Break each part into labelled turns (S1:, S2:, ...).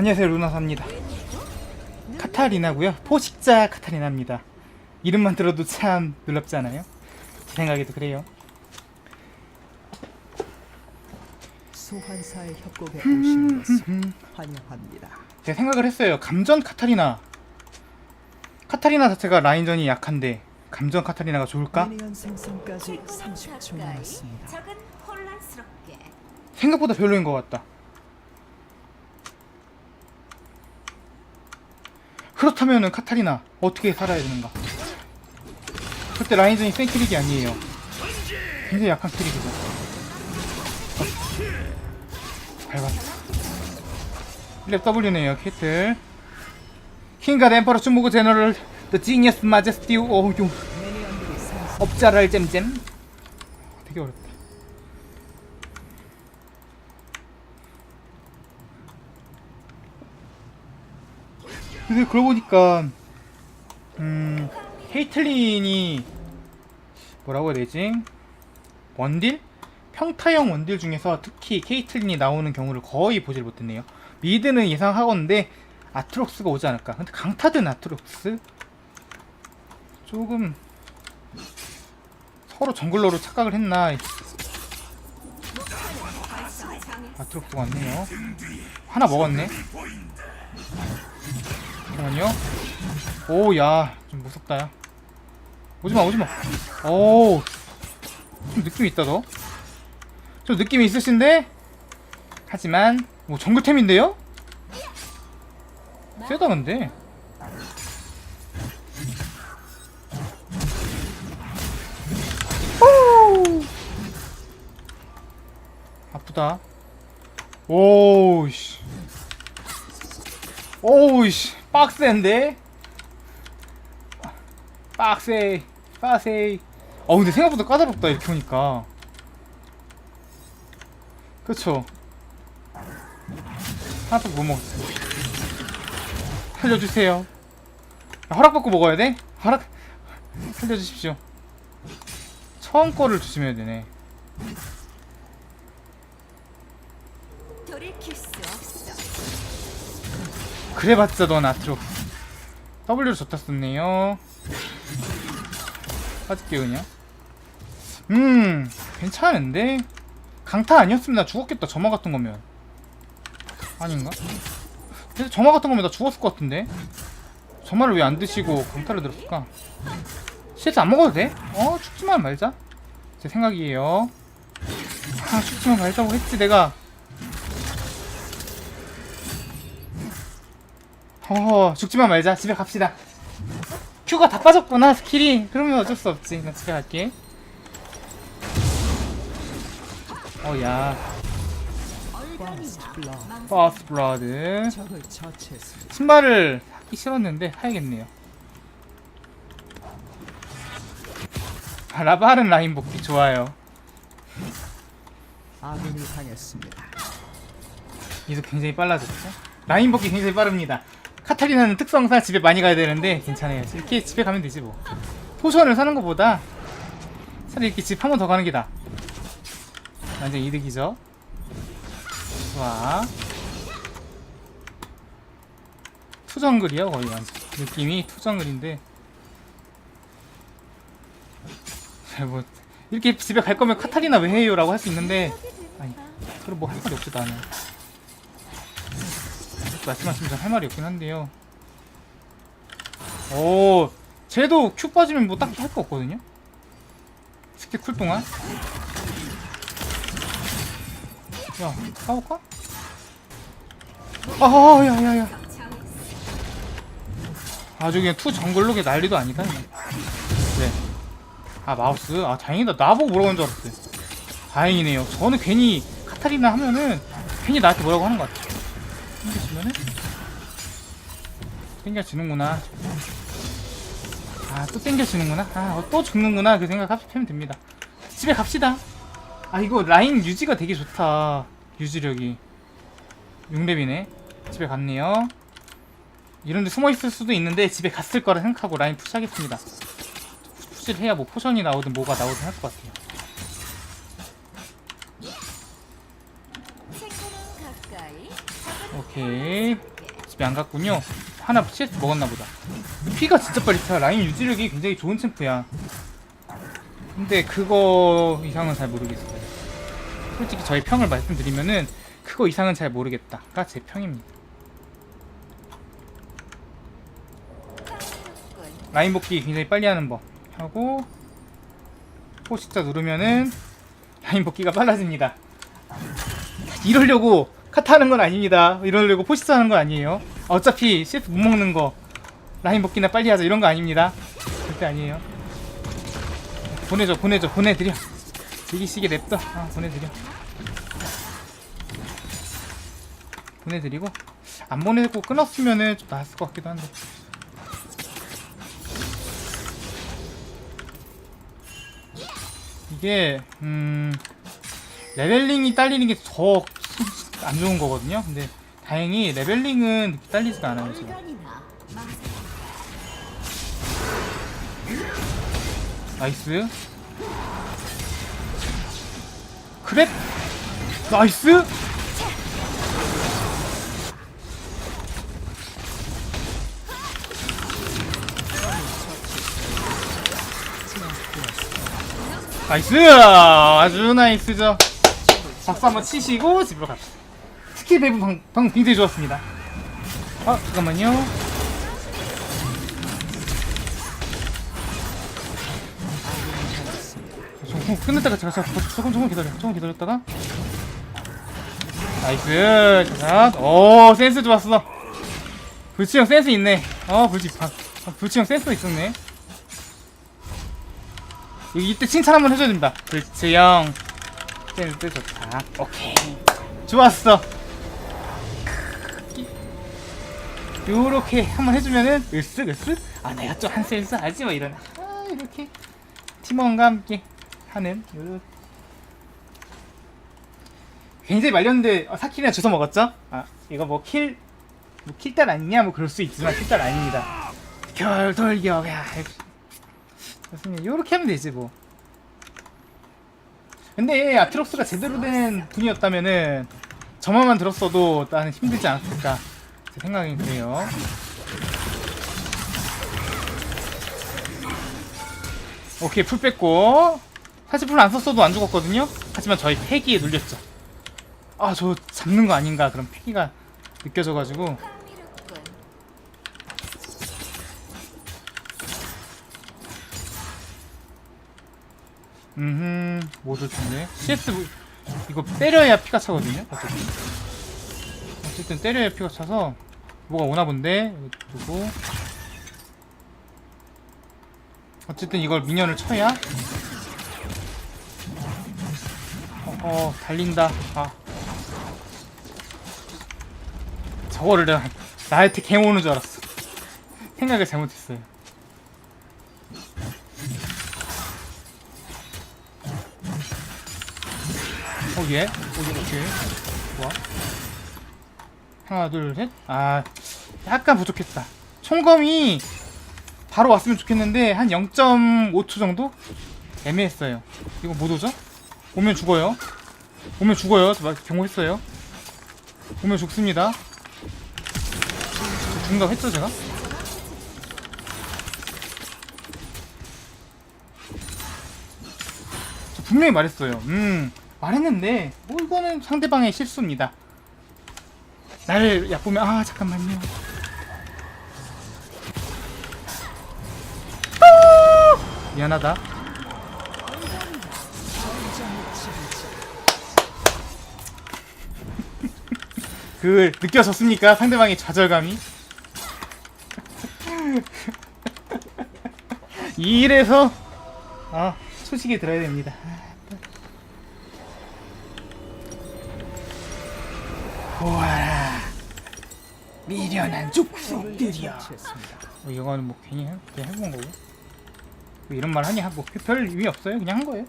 S1: 안녕하세요 루나사입니다. 카타리나고요. 포식자 카타리나입니다. 이름만 들어도 참 놀랍지 않아요? 제 생각에도 그래요.
S2: 소환사의 협곡에 오신 것을 환영합니다.
S1: 제가 생각을 했어요. 감전 카타리나. 카타리나 자체가 라인전이 약한데 감전 카타리나가 좋을까?
S2: 미니언 생성까지 30초 남았습니다.
S3: 적은 혼란스럽게.
S1: 생각보다 별로인 것 같다 그렇다면은 카타리나 어떻게 살아야 되는가? 절대 라인전이 센 캐릭이 아니에요. 굉장히 약한 캐릭이죠. 어. 밟았다. 1렙 W네요 케이틀. 킹과 엠퍼러 중무구 제너럴 용
S2: 미니언들이 생성
S1: 업자랄 잼잼 되게 어렵다 근데 그러고 보니까 음 헤이틀린이 뭐라고 해야 되지? 원딜? 평타형 원딜 중에서 특히 케이틀린이 나오는 경우를 거의 보질 못했네요. 미드는 예상하건데 아트록스가 오지 않을까. 근데 강타든 아트록스? 조금 서로 정글러로 착각을 했나? 아트록스 왔네요. 하나 먹었네 잠깐만요 오 야 좀 무섭다 야 오지마 오지마 오 좀 느낌 있다 너 좀 느낌이 있으신데 하지만 뭐 정글템인데요? 세다 근데 아프다. 오우씨. 오우씨. 빡센데? 빡세. 빠세. 어, 근데 생각보다 까다롭다, 이렇게 보니까. 그쵸. 하나도 못 먹었어. 살려주세요. 허락받고 먹어야 돼? 허락, 살려주십시오. 처음 거를 조심해야 되네. 그래봤자 넌 아트로 W를 좋다 썼네요. 빠질게요 그냥. 음 괜찮은데? 강타 아니었으면 나 죽었겠다 점화 같은 거면. 아닌가? 근데 점화 같은 거면 나 죽었을 것 같은데? 점화를 왜 안 드시고 강타를 들었을까? CS 안 먹어도 돼? 어 죽지만 말자. 제 생각이에요. 아 죽지만 말자고 했지 내가 어 죽지만 말자. 집에 갑시다. 큐가 다 빠졌구나 스킬이. 그러면 어쩔 수 없지. 나 집에 갈게. 어야. 버스 브라드. 신발을 사기 싫었는데 사야겠네요. 아, 라바른 라인 복귀 좋아요.
S2: 아군이 당했습니다.
S1: 이도 굉장히 빨라졌죠? 라인 복귀 굉장히 빠릅니다 카타리나는 특성상 집에 많이 가야 되는데 괜찮아요. 이렇게 집에 가면 되지 뭐. 포션을 사는 것보다 차라리 이렇게 집 한 번 더 가는 게 나아 완전 이득이죠. 좋아. 투정글이야 거의 완전. 느낌이 투정글인데. 잘뭐 이렇게 집에 갈 거면 카타리나 왜 해요? 라고 할 수 있는데. 아니 그럼 뭐 할 말이 없지 나는 말씀하시면 전할 말이 없긴 한데요. 오, 쟤도 큐 빠지면 뭐 딱히 할 거 없거든요. 스킬 쿨 동안. 야, 싸울까? 아, 야, 야, 야. 아주 그냥 투 정글로 게 난리도 아니다. 그냥. 네. 아 마우스. 아 다행이다. 나보고 뭐라고 하는 줄 알았어요. 다행이네요. 저는 괜히 카타리나 하면은 괜히 나한테 뭐라고 하는 것 같아 땡겨지는구나. 아 또 땡겨지는구나? 아또 죽는구나. 그 생각 하시면 됩니다. 집에 갑시다. 아 이거 라인 유지가 되게 좋다. 유지력이. 6렙이네. 집에 갔네요. 이런데 숨어있을 수도 있는데 집에 갔을 거라 생각하고 라인 푸시하겠습니다. 푸시를 해야 뭐 포션이 나오든 뭐가 나오든 할 것 같아요. 오케이. 집에 안 갔군요 하나 CS 먹었나 보다. 피가 진짜 빨리 차. 라인 유지력이 굉장히 좋은 챔프야. 근데 그거 이상은 잘 모르겠어요. 솔직히 저희 평을 말씀드리면은 그거 이상은 잘 모르겠다가 제 평입니다. 라인 복귀 굉장히 빨리 하는 법 하고 포식자 누르면은 라인 복귀가 빨라집니다. 이러려고 카타 하는 건 아닙니다. 이러려고 포식자 하는 건 아니에요. 어차피 CS 못 먹는 거 라인 복귀나 빨리 하자 이런 거 아닙니다. 절대 아니에요. 보내줘 보내줘 보내드려. 이기시게 냅둬. 아, 보내드려. 보내드리고 안 보내고 끊었으면은 좀 나았을 것 같기도 한데. 이게 음 레벨링이 딸리는 게 더 안 좋은 거거든요. 근데 다행히 레벨링은 딸리지가 않아요 지금 나이스. 그래 나이스! 나이스! 아주 나이스죠. 박수 한번 치시고 집으로 갑시다 스킬 배분 방, 방 굉장히 좋았습니다. 아 잠깐만요. 조금 끝냈다가 제가 자, 조금 조금 기다려 조금 기다렸다가. 나이스. 자 오 센스 좋았어. 불치형 센스 있네. 어 불치 아, 아, 불치형 센스 있었네. 이때 칭찬 한번 해줘야 됩니다. 불치형. 센스 좋다. 오케이. 좋았어 요렇게 한번 해주면은 으쓱 으쓱? 아 내가 좀한 센스 하지 뭐 이런. 아 이렇게 팀원과 함께 하는 요렇게. 굉장히 말렸는데 어, 사킬이나 주워 먹었죠? 아 이거 뭐 킬 뭐 킬딸 아니냐? 뭐 그럴 수 있지만 킬딸 아닙니다. 결돌격. 야 좋습니다. 요렇게 하면 되지 뭐. 근데 아트록스가 제대로 된 분이었다면은 저만만 들었어도 나는 힘들지 않았을까 제 생각이 그래요. 오케이 풀 뺐고. 사실 풀 안 썼어도 안 죽었거든요? 하지만 저희 패기에 눌렸죠. 아 저 잡는 거 아닌가 그런 패기가 느껴져가지고. 음흠 모두 좋네. CS 뭐- 이거 때려야 피가 차거든요 어쨌든 어쨌든 때려야 피가 차서 뭐가 오나 본데 두고 어쨌든 이걸 미니언을 쳐야 어, 어 달린다 아 저거를 내가 나한테 갱 오는 줄 알았어 생각을 잘못했어요 어, 예? 오케이, 오케이. 좋아. 하나, 둘, 셋. 아, 약간 부족했다. 총검이 바로 왔으면 좋겠는데, 한 0.5초 정도? 애매했어요. 이거 못 오죠? 오면 죽어요. 오면 죽어요. 경고했어요. 오면 죽습니다. 저 죽는다고 했죠, 제가? 저 분명히 말했어요. 음, 말했는데, 뭐 이거는 상대방의 실수입니다. 나를 얕보면, 아, 잠깐만요. 아! 미안하다. 그 느껴졌습니까? 상대방의 좌절감이? 이래서 아 소식이 들어야 됩니다. 보아라 미련한
S2: 처치했습니다.
S1: 뭐 이거는 뭐 괜히 해, 그냥 해본 거고. 뭐 이런 말 하니 하고 별 의미 없어요. 그냥 한 거예요.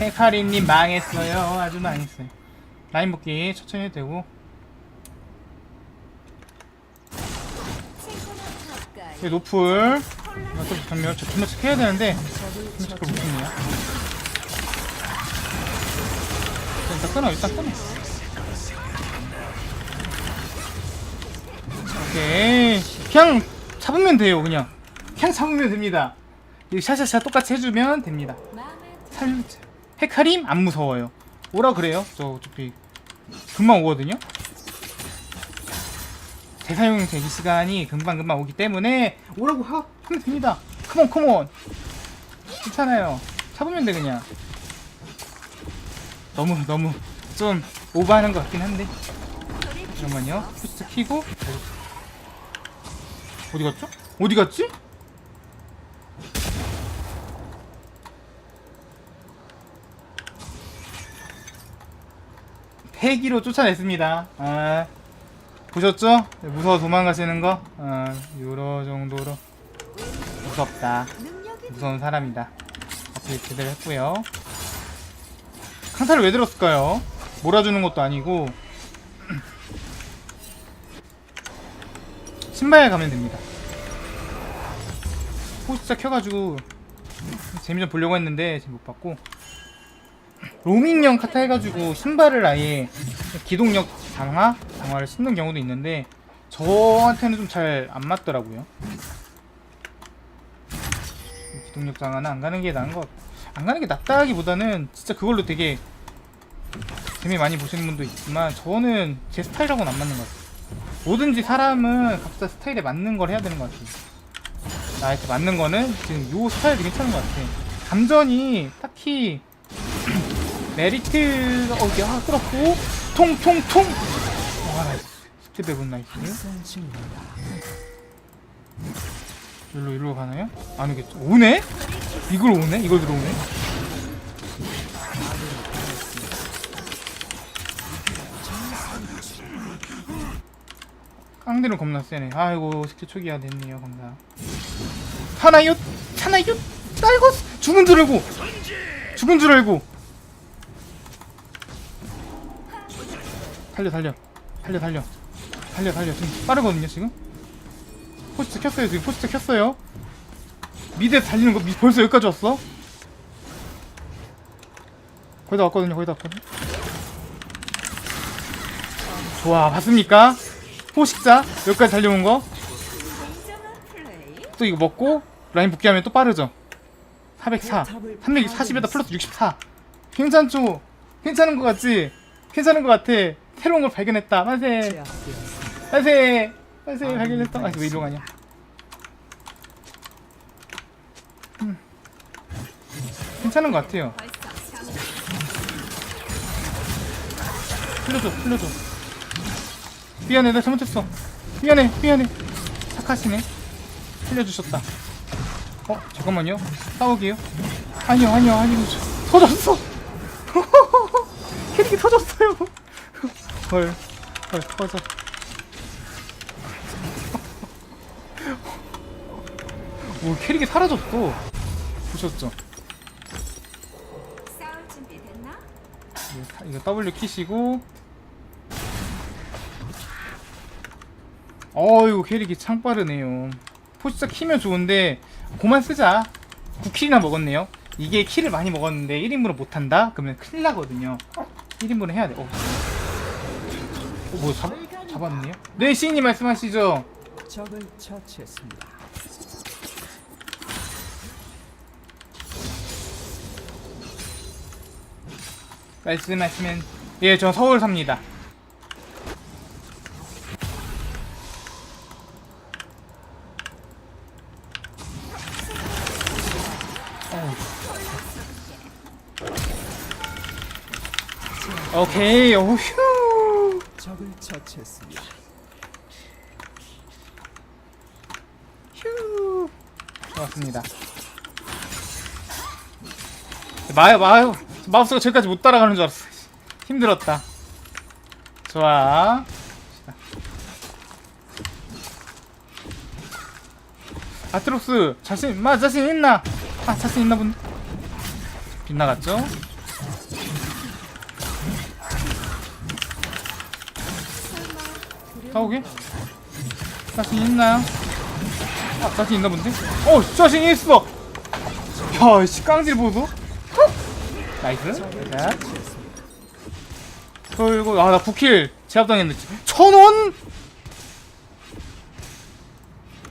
S1: 헤카리님 망했어요. 아주 망했어요. 라인 복귀 천천히 해도 되고. 여기 노플. 또 전멸 저 전멸 체크해야 되는데 전멸 체크 못했네요 일단 끊어 일단 끊어. 오케이. 그냥 잡으면 돼요 그냥. 그냥 잡으면 됩니다. 이 샤샤샤 똑같이 해주면 됩니다. 살려 헤카림 안 무서워요. 오라 그래요? 저 어차피 금방 오거든요? 재사용 대기 시간이 금방금방 오기 때문에 오라고 하, 하면 됩니다. 컴온 컴온 괜찮아요. 잡으면 돼 그냥 너무 너무 좀 오버하는 것 같긴 한데 잠깐만요 푸스트 키고 어디 갔죠? 어디 갔지? 폐기로 쫓아냈습니다. 아, 보셨죠? 무서워 도망가시는 거? 아, 요러 정도로 무섭다. 무서운 사람이다. 어떻게 제대로 했고요. 강타를 왜 들었을까요? 몰아주는 것도 아니고 신발 가면 됩니다. 포스터 켜가지고 재미 좀 보려고 했는데 못 봤고 로밍형 카타 해가지고 신발을 아예 기동력 강화 강화를 쓰는 경우도 있는데 저한테는 좀 잘 안 맞더라고요. 기동력 강화는 안 가는 게 나은 것. 안 가는 게 낫다기보다는 진짜 그걸로 되게 재미 많이 보시는 분도 있지만 저는 제 스타일하고는 안 맞는 것 같아요. 뭐든지 사람은 각자 스타일에 맞는 걸 해야 되는 것 같아요. 나한테 맞는 거는 지금 요 스타일이 괜찮은 것 같아. 감전이 딱히 메리트가 어, 야, 끌었고 통통통. 와, 나이스. 10대 배분 나이스. 일로 일로 가나요? 안 오겠죠? 오네? 이걸 오네? 이걸 들어오네? 깡들은 겁나 세네. 아이고 스킬 초기화 됐네요. 감사. 하나요? 하나요? 딸고 죽은 줄 알고 죽은 줄 알고 달려 달려 달려 달려 달려 달려 지금 빠르거든요 지금 포스트 켰어요 지금 포스트 켰어요. 미드에 달리는 거 미, 벌써 여기까지 왔어? 거의 다 왔거든요 거의 다 왔거든요. 좋아 봤습니까? 포식자 여기까지 달려온 거. 또. 이거 먹고 라인 복귀하면 또 빠르죠. 404 340에다 플러스 64 괜찮죠? 괜찮은 거 같지? 괜찮은 거 같아. 새로운 걸 발견했다. 만세. 만세 만세 발견했다 아왜 이리로 가냐 음. 괜찮은 것 같아요. 풀려줘 풀려줘. 미안해 나 잘못했어. 미안해 미안해. 착하시네. 풀려주셨다. 어 잠깐만요. 싸우게요? 아니요 아니요 아니요. 터졌어. 캐릭이 터졌어요. 헐, 헐 터져 오 캐릭이 사라졌어 보셨죠?
S3: 싸울 준비 됐나?
S1: 이거, 이거 W 키시고 어이구 캐릭이 참 빠르네요 포스터 키면 좋은데 그만 쓰자 9킬이나 먹었네요 이게 킬을 많이 먹었는데 1인분을 못한다? 그러면 큰일 나거든요 1인분을 해야 돼 어. 어, 뭐 잡, 잡았네요? 네 시인님 말씀하시죠
S2: 적을 처치했습니다.
S1: 말씀하시면 예 저 서울 삽니다. 오케이 오휴
S2: 적을 처치했습니다.
S1: 휴 좋았습니다 마, 마, 마우스가 저기까지 못 따라가는 줄 알았어. 힘들었다. 좋아. 아트록스 자신 마 자신 있나? 아 자신 있나 본 빗나갔죠? 싸우게. 자신 있나요? 아 자신 있나 본데? 어 자신 있어! 야씨 깡질 보소 나이스 자. 그리고 아나 9킬 제압당했는데 천 원?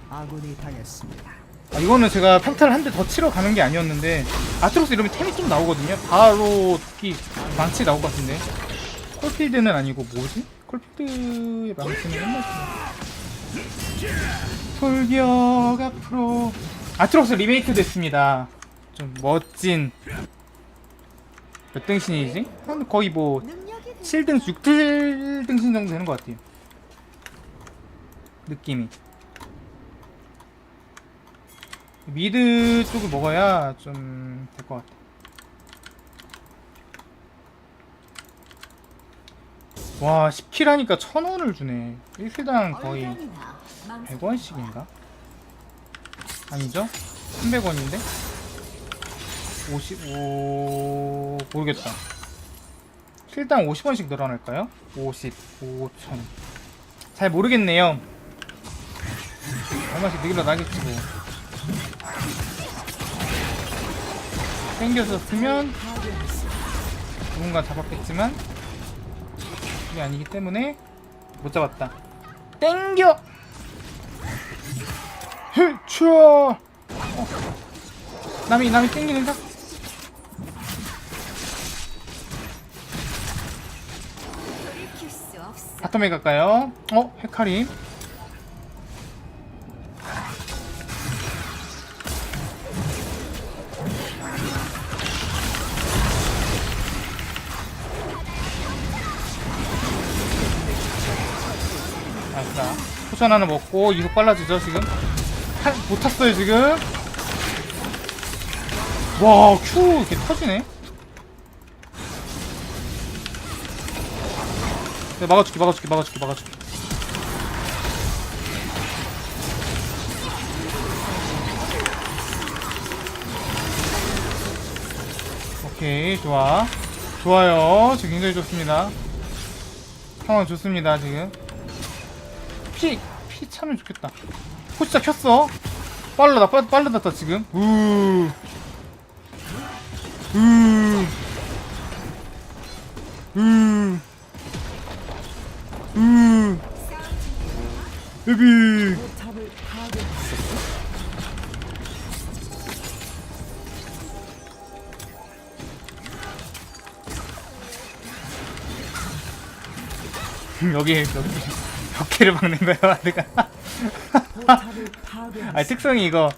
S2: 아군이 당했습니다.
S1: 아, 이거는 제가 평타를 한 대 더 치러 가는 게 아니었는데 아트록스 이러면 템이 좀 나오거든요 바로 특히 망치 나올 것 같은데 콜필드는 아니고 뭐지? 콜필드의 망치는 옛날 돌격 앞으로 아트록스 리메이크 됐습니다 좀 멋진 몇 등신이지? 한 거의 뭐
S3: 능력이
S1: 7등, 6등신 정도 되는 것 같아요. 느낌이. 미드 쪽을 먹어야 좀 될 것 같아. 와, 10킬 하니까 1000원을 주네. 1킬당 거의
S3: 얼간이나 망상
S1: 100원씩인가? 아니죠? 300원인데? 55... 모르겠다. 킬당 50원씩 늘어날까요? 50, 5천. 잘 모르겠네요. 얼마씩 늘어나겠지 뭐. 땡겨서 쓰면 누군가 잡았겠지만 이게 아니기 때문에 못 잡았다. 땡겨! 헤추 어. 남이 남이 땡기는 각 바텀에 갈까요? 어? 헤카림 아싸 포션 하나 먹고 이속 빨라지죠 지금? 한, 못 탔어요 지금? 와 큐 이렇게 터지네 막아줄게 막아줄게 막아줄게 막아줄게. 오케이 좋아. 좋아요. 지금 굉장히 좋습니다. 상황 좋습니다 지금. 피, 피 차면 좋겠다. 포치자 켰어. 빠르다 빠, 빠르다 지금. 우 우, 우, 우, 베비.
S2: 포탑을 파괴했습니다.
S1: 여기 여기 몇 개를 박는 거야
S2: 파괴했습니다.
S1: 아 특성이 이거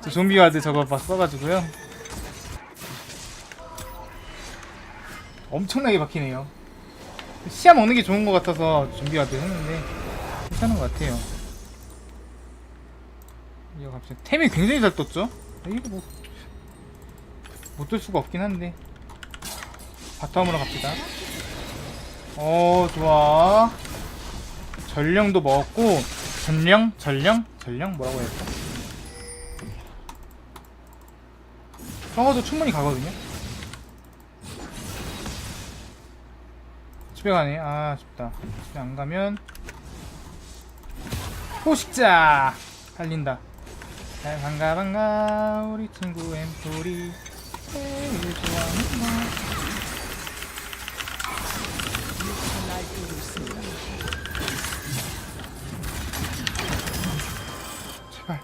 S1: 저 좀비 와드 저거 막 써가지고요. 엄청나게 박히네요. 시야 먹는 게 좋은 것 같아서 좀비 와드 했는데 괜찮은 것 같아요. 이거 갑자기 템이 굉장히 잘 떴죠? 이거 뭐 못 뜰 수가 없긴 한데 바텀으로 갑시다. 어 좋아. 전령도 먹었고 전령 전령 전령 뭐라고 해야 될까? 적어도 충분히 가거든요. 집에 가네. 아, 아쉽다. 집에 안 가면 포식자 달린다. 잘 반가 반가 우리 친구 엠토리 제일 좋아하는. 제발.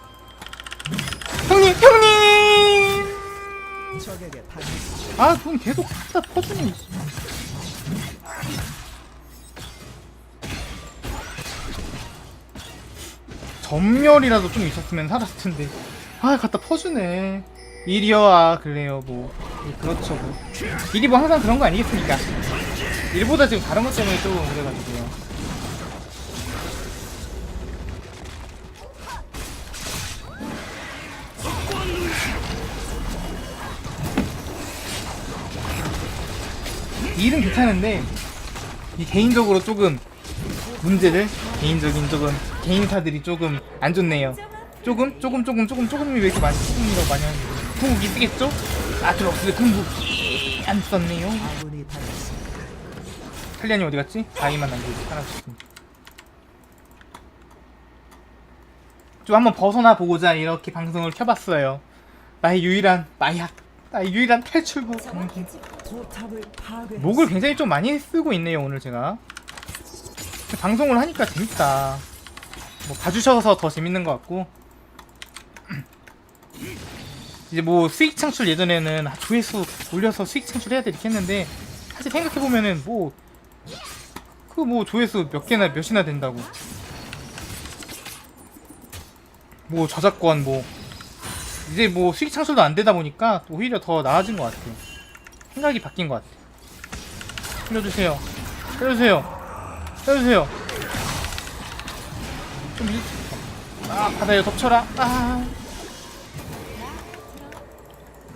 S1: 형님, 형님.
S2: 적에게 당했습니다.
S1: 아, 돈 계속 갖다 퍼주네. 이씨. 전멸이라도 좀 있었으면 살았을 텐데. 아, 갖다 퍼주네. 일이야, 그래요, 뭐. 예, 그렇죠, 뭐. 일이 뭐 항상 그런 거 아니겠습니까? 일보다 지금 다른 것 때문에 좀 그래가지고요. 일은 괜찮은데 이 개인적으로 조금 문제를 개인적인 조금 개인사들이 조금 안 좋네요. 조금 조금 조금 조금 조금이 왜 이렇게 많이 조금이라고 많이 하는 거예요? 궁극기 쓰겠죠? 아트록스 궁극기 안 썼네요. 탈리안이 어디 갔지? 바위만 남기고 사라졌습니다. 좀 한번 벗어나 보고자 이렇게 방송을 켜봤어요. 나의 유일한 마약 나의 유일한 탈출구. 목을 굉장히 좀 많이 쓰고 있네요 오늘 제가 방송을 하니까 재밌다. 뭐 봐주셔서 더 재밌는 것 같고. 이제 뭐 수익 창출 예전에는 조회수 올려서 수익 창출해야 돼 이렇게 했는데 사실 생각해보면은 뭐 그 뭐 조회수 몇 개나 몇이나 된다고. 뭐 저작권 뭐. 이제 뭐 수익 창출도 안 되다 보니까 또 오히려 더 나아진 것 같아요. 생각이 바뀐 것 같아요. 살려주세요. 살려주세요. 살려주세요. 좀 일... 아 바다에 덮쳐라. 아.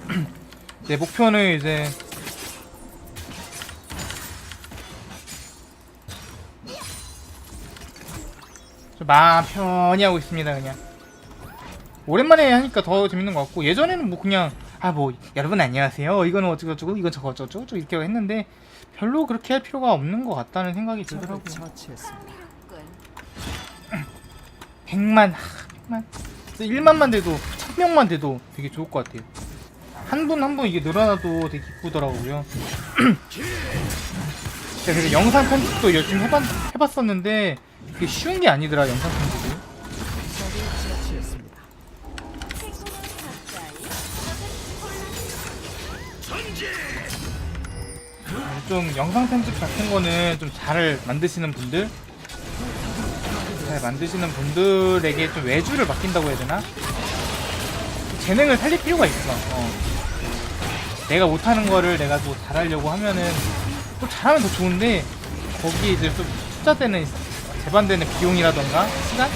S1: 네 목표는 이제 좀 마음 편히 하고 있습니다 그냥. 오랜만에 하니까 더 재밌는 것 같고 예전에는 뭐 그냥 아 뭐 여러분 안녕하세요 이거는 어쩌고저쩌고 이건 저거 어쩌고저쩌고 이렇게 했는데 별로 그렇게 할 필요가 없는 것 같다는 생각이 들더라고요.
S2: 처치했습니다.
S3: 군
S1: 100만 하, 100만. 1만만 돼도 1000명만 돼도 되게 좋을 것 같아요. 한 분 한 분 이게 늘어나도 되게 기쁘더라고요. 제가 그래서 영상 편집도 열심히 해봤, 해봤었는데 그게 쉬운 게 아니더라 영상 편집 좀 영상 편집 같은 거는 좀 잘 만드시는 분들 잘 만드시는 분들에게 좀 외주를 맡긴다고 해야 되나? 재능을 살릴 필요가 있어. 어. 내가 못하는 거를 내가 또 잘하려고 하면은 또 잘하면 더 좋은데 거기에 이제 좀 투자되는 재반되는 비용이라던가 시간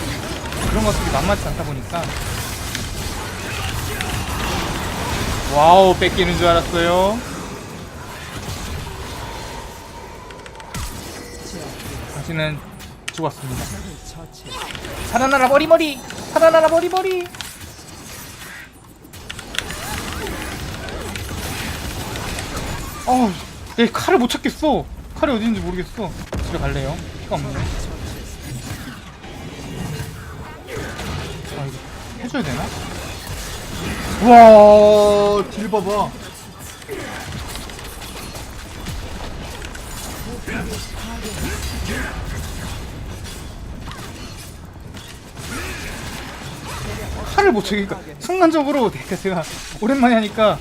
S1: 그런 것들이 만만치 않다 보니까 와우 뺏기는 줄 알았어요. 당신은 죽었습니다. 살아나라 머리머리! 살아나라 머리머리! 어우, 얘 칼을 못 찾겠어. 칼이 있는지 모르겠어. 집에 갈래요? 피가 없네. 아, 이거 해줘야 되나? 우와, 딜 봐봐. 칼을 못 찾으니까 순간적으로 제가 오랜만에 하니까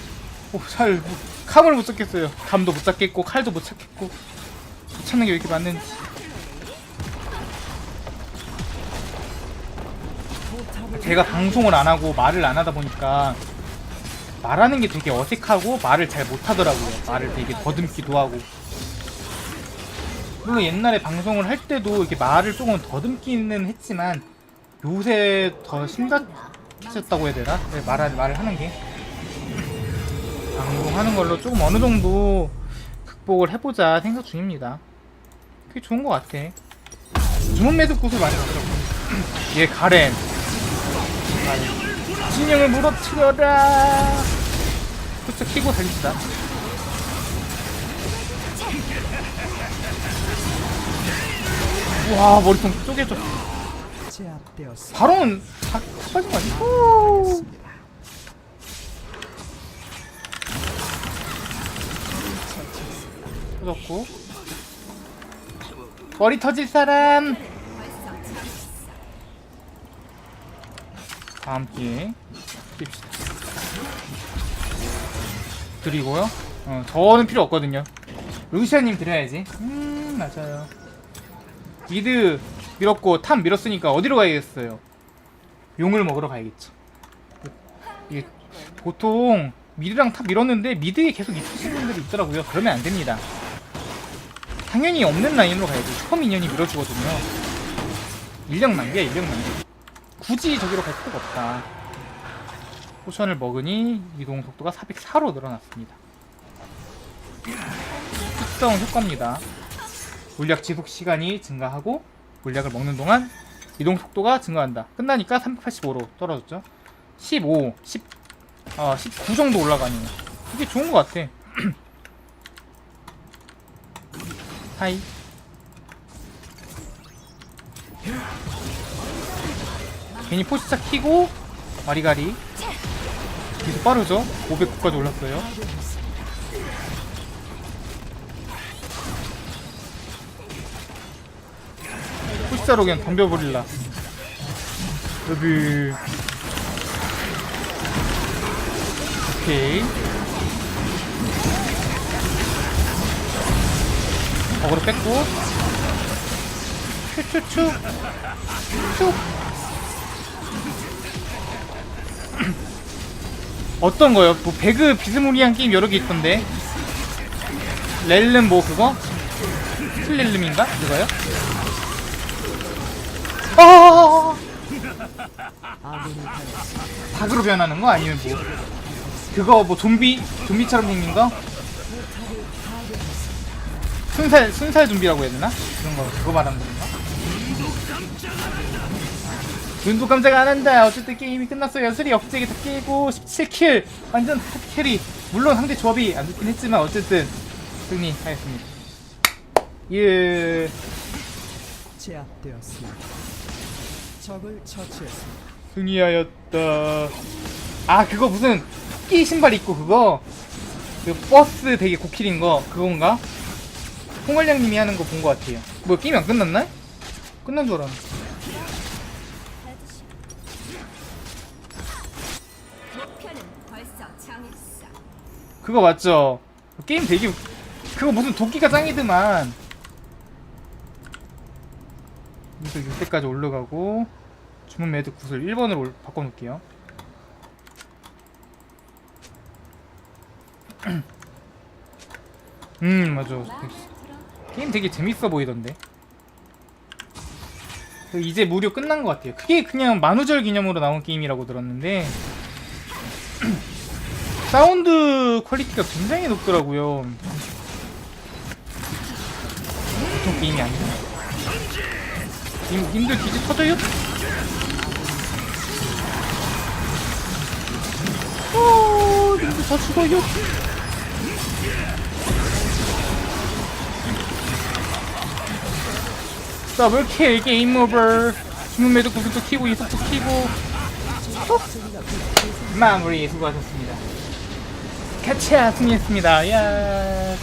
S1: 오, 잘 뭐, 감을 못 잡겠어요. 감도 못 잡겠고 칼도 못 찾겠고 못 찾는 게 왜 이렇게.
S2: 포탑을
S1: 제가 방송을 안 하고 말을 안 하다 보니까 말하는 게 되게 어색하고 말을 잘 못하더라고요. 말을 되게 더듬기도 하고. 물론 옛날에 방송을 할 때도 이렇게 말을 조금 더듬기는 했지만 요새 더 심각해졌다고 해야 되나? 네, 말, 말을 하는 게. 방송하는 걸로 조금 어느 정도 극복을 해보자 생각 중입니다. 그게 좋은 것 같아. 주문 매듭 구슬 많이 받더라고. 얘 가렌. 진영을 무너뜨려라. 부쩍 키고 달립시다. 와 머리통 쪼개져. 바로는 다, 다 빠진 거 아니야? 후. 터졌고. 머리 터질 사람. 다음 기회에 씁시다. 드리고요. 어, 저는 필요 없거든요. 루시아님 드려야지. 음, 맞아요. 미드 밀었고 탑 밀었으니까 어디로 가야겠어요? 용을 먹으러 가야겠죠. 보통 미드랑 탑 밀었는데 미드에 계속 있으신 분들이 있더라고요. 그러면 안 됩니다. 당연히 없는 라인으로 가야지. 슈퍼 미니언이 밀어주거든요. 인력 낭비야, 인력 낭비. 굳이 저기로 갈 필요가 없다. 포션을 먹으니 이동 속도가 404로 늘어났습니다. 특성 효과입니다. 물약 지속 시간이 증가하고 물약을 먹는 동안 이동 속도가 증가한다. 끝나니까 385로 떨어졌죠. 15, 10, 어, 19 정도 올라가네요. 이게 좋은 것 같아. 하이. 괜히 포시차 키고 와리가리 계속 빠르죠? 500까지 올랐어요. 푸시자로 그냥 덤벼버릴라. 여기. 오케이. 어그로 뺐고. 큐큐큐. 큐. 어떤 거요? 뭐 배그 비스무리한 게임 여러 개 있던데. 렐름 뭐 그거? 슬렐름인가? 그거요? 닭으로 변하는 거 아니면 뭐 그거 뭐 좀비 좀비처럼 생긴 거? 순살 순살 좀비라고 해야 되나? 그런 거 그거 말하는 건가? 눈도 깜짝 안 한다. 어쨌든 게임이 끝났어요. 수리 억제기 다 깨고 17킬 완전 탑 캐리. 물론 상대 조합이 안 좋긴 했지만 어쨌든 승리하였습니다. 예.
S2: 제압되었습니다. 적을 처치했습니다.
S1: 승리하였다. 아 그거 무슨 끼 신발 입고 그거 그 버스 되게 고킬인 거 그건가? 홍월량님이 하는 거 본 거 같아요. 뭐 게임 안 끝났나? 끝난 줄 알았는데. 그거 맞죠? 게임 되게 그거 무슨 도끼가 짱이더만. 여기서 6대까지 올라가고 주문 매드 구슬 1번으로 올, 바꿔놓을게요. 음 맞아. 게임 되게 재밌어 보이던데. 그 이제 무료 끝난 것 같아요. 그게 그냥 만우절 기념으로 나온 게임이라고 들었는데 사운드 퀄리티가 굉장히 높더라고요. 보통 게임이 아니고. 님, 님들 기지 터져요? 오, 님들 다 죽어요. 더블킬 게임 오버 주문 매도 구슬도 키고 이속도 키고 톡! 마무리 수고하셨습니다 같이 승리했습니다 야